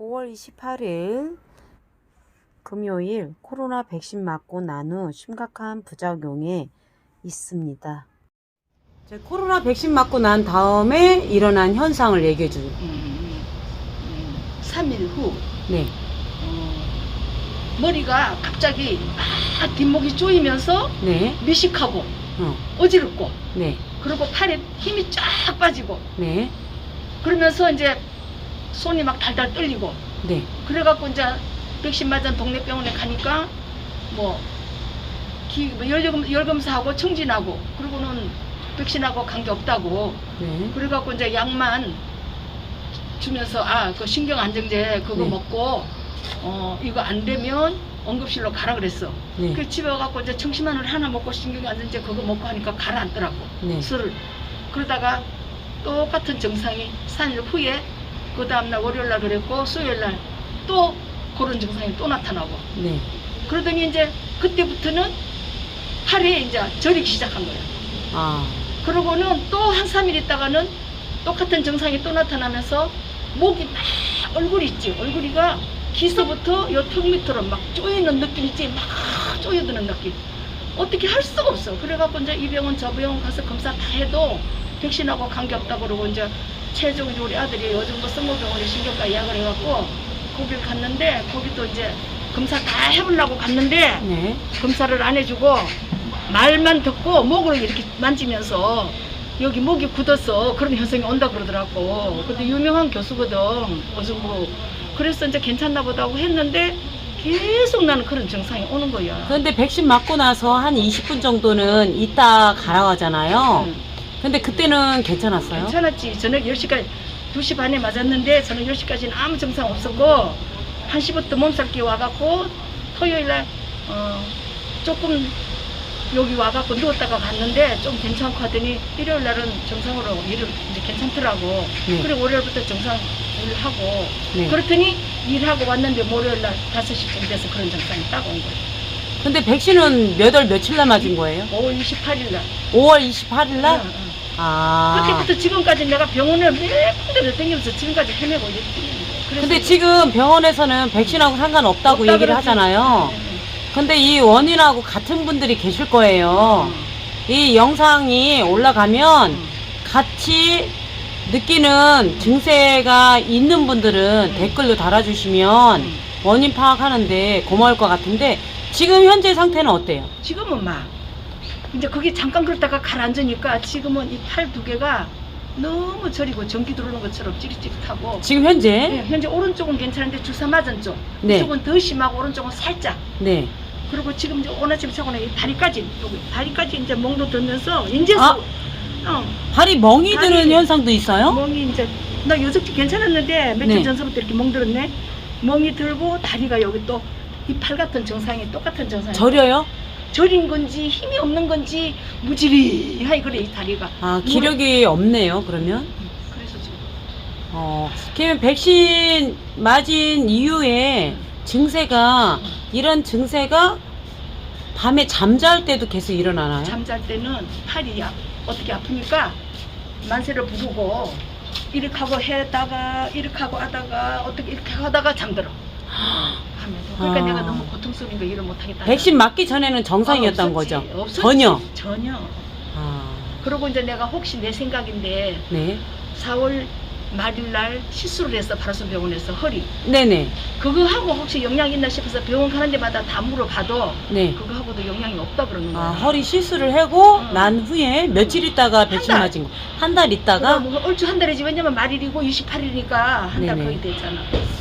5월 28일 금요일 코로나 백신 맞고 난 후 심각한 부작용에 있습니다. 이제 코로나 백신 맞고 난 다음에 일어난 현상을 얘기해 주세요. 음, 음, 3일 후 네. 어, 머리가 갑자기 막 뒷목이 조이면서 네. 미식하고 어. 어지럽고 네. 그리고 팔에 힘이 쫙 빠지고 네. 그러면서 이제 손이 막 달달 떨리고 네. 그래갖고 이제 백신 맞은 동네 병원에 가니까 뭐, 기, 뭐 열검, 열검사하고 청진하고 그리고는 백신하고 관계 없다고 네. 그래갖고 이제 약만 주면서 아 그 신경 안정제 그거 네. 먹고 어 이거 안 되면 응급실로 가라 그랬어. 네. 그 집에 가갖고 이제 청심환을 하나 먹고 신경 안정제 그거 먹고 하니까 가라앉더라고. 네. 술을 그러다가 똑같은 증상이 3일 후에 그 다음날 월요일날 그랬고 수요일날 또 그런 증상이 또 나타나고 네. 그러더니 이제 그때부터는 팔에 이제 저리기 시작한 거야. 아. 그러고는 또 한 3일 있다가는 똑같은 증상이 또 나타나면서 목이 막 얼굴이 있지 얼굴이가 기서부터 요턱 밑으로 막 쪼이는 느낌 있지 막 쪼여드는 느낌 어떻게 할 수가 없어 그래갖고 이제 이 병원 저 병원 가서 검사 다 해도 백신하고 관계 없다 그러고 이제 최종 우리 아들이 요즘 뭐 성모병원에 신경과 예약을 해갖고 거길 갔는데 거기도 이제 검사 다 해보려고 갔는데 네. 검사를 안 해주고 말만 듣고 목을 이렇게 만지면서 여기 목이 굳어서 그런 현상이 온다 그러더라고. 근데 유명한 교수거든. 어중부. 그래서 이제 괜찮나 보다 하고 했는데 계속 나는 그런 증상이 오는 거야. 그런데 백신 맞고 나서 한 20분 정도는 있다 가라고 하잖아요. 응. 근데 그때는 괜찮았어요? 괜찮았지. 저녁 10시까지, 2시 반에 맞았는데 저녁 10시까지는 아무 증상 없었고 1시부터 몸살기 와갖고 토요일날 어, 조금 여기 와갖고 누웠다가 갔는데 좀 괜찮고 하더니 일요일 날은 정상으로 일을 이제 괜찮더라고. 네. 그리고 월요일부터 정상 일을 하고 네. 그렇더니 일하고 왔는데 월요일날 5시쯤 돼서 그런 증상이 딱 온 거예요. 근데 백신은 몇 월 며칠 날 맞은 거예요? 5월 28일 날. 5월 28일 날? 아. 그때부터 지금까지 내가 병원을 몇 군데를 다니면서 지금까지 헤매고. 그래서 근데 지금 병원에서는 백신하고 상관없다고 없다 얘기를 그러지. 하잖아요. 네, 네, 근데 이 원인하고 같은 분들이 계실 네. 거예요. 이 영상이 올라가면 음. 같이 느끼는 증세가 있는 분들은 음. 댓글로 달아주시면 음. 원인 파악하는데 고마울 것 같은데 지금 현재 상태는 어때요? 지금은 막 이제 거기 잠깐 그러다가 가라앉으니까 지금은 이 팔 두 개가 너무 저리고 전기 들어오는 것처럼 찌릿찌릿하고 지금 현재? 네, 현재 오른쪽은 괜찮은데 주사 맞은 쪽 네. 이쪽은 더 심하고 오른쪽은 살짝 네. 그리고 지금 이제 오나집 차고는 이 다리까지 여기 다리까지 이제 멍도 들면서 이제 아. 어, 발이 멍이 드는 발이- 현상도 있어요? 멍이 이제 나 요즘 괜찮았는데 며칠 네. 전서부터 이렇게 멍 들었네 멍이 들고 다리가 여기 또 이 팔 같은 증상이 똑같은 증상이 저려요? 저린 건지 힘이 없는 건지 무지리하니 그래 이 다리가 아, 기력이 없네요, 그러면? 그래서 지금 어, 그러면 백신 맞은 이후에 증세가, 이런 증세가 밤에 잠잘 때도 계속 일어나나요? 잠잘 때는 팔이 아, 어떻게 아프니까 만세를 부르고 이렇게 하고 해다가 이렇게 하고 하다가 어떻게 이렇게 하다가 잠들어 하면서 그러니까 아. 내가 너무 고통스러운 거 일을 못하겠다 백신 맞기 전에는 정상이었던. 거죠? 없었지. 전혀? 전혀 아, 그리고 이제 내가 혹시 내 생각인데 네. 4월 말일날 시술을 했어 바라솔 병원에서 허리 네네. 그거 하고 혹시 영향이 있나 싶어서 병원 가는 데마다 다 물어봐도 네. 그거 하고도 영향이 없다 그러는 거야 아, 허리 시술을 하고 응. 난 후에 며칠 있다가 달. 맞은 거. 한 달 있다가? 그럼 얼추 한 달이지 왜냐면 말일이고 28일이니까 한 달 네네. 거의 됐잖아.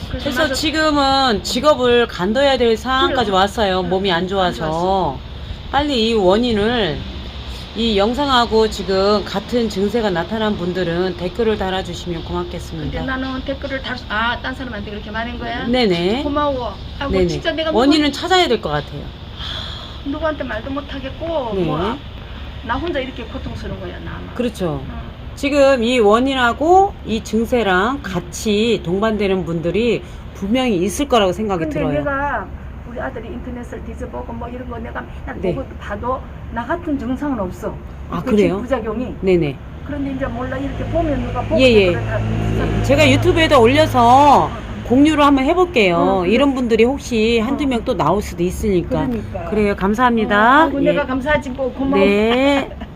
그래서 맞아- 지금은 직업을 간둬야 될 상황까지 그래요. 왔어요. 응, 몸이 안안 좋아서. 빨리 이 원인을 이 영상하고 지금 같은 증세가 나타난 분들은 댓글을 달아주시면 근데 고맙겠습니다. 나는 댓글을 달, 아, 딴 사람한테 그렇게 말한 거야? 네네. 고마워. 아, 뭐 네네. 진짜 내가 원인은 찾아야 될 것 같아요. 누구, 누구한테 말도 못 하겠고, 네. 뭐, 나 혼자 이렇게 고통스러운 거야, 나만. 그렇죠. 응. 지금 이 원인하고 이 증세랑 같이 동반되는 분들이 분명히 있을 거라고 생각이 근데 들어요. 내가 우리 아들이 인터넷을 뒤져보고 뭐 이런 거 내가 맨날 네. 보고 봐도 나 같은 증상은 없어. 아, 그 그래요? 부작용이. 네네. 그런데 이제 몰라 이렇게 보면 누가 보고 예, 예. 다 제가 유튜브에다 올려서 공유를 한번 해볼게요. 어, 그래. 이런 분들이 혹시 한두 어. 명또 나올 수도 있으니까. 그러니까. 그래요. 어, 감사합니다. 아이고, 예. 내가 감사하지 뭐 고마워. 네.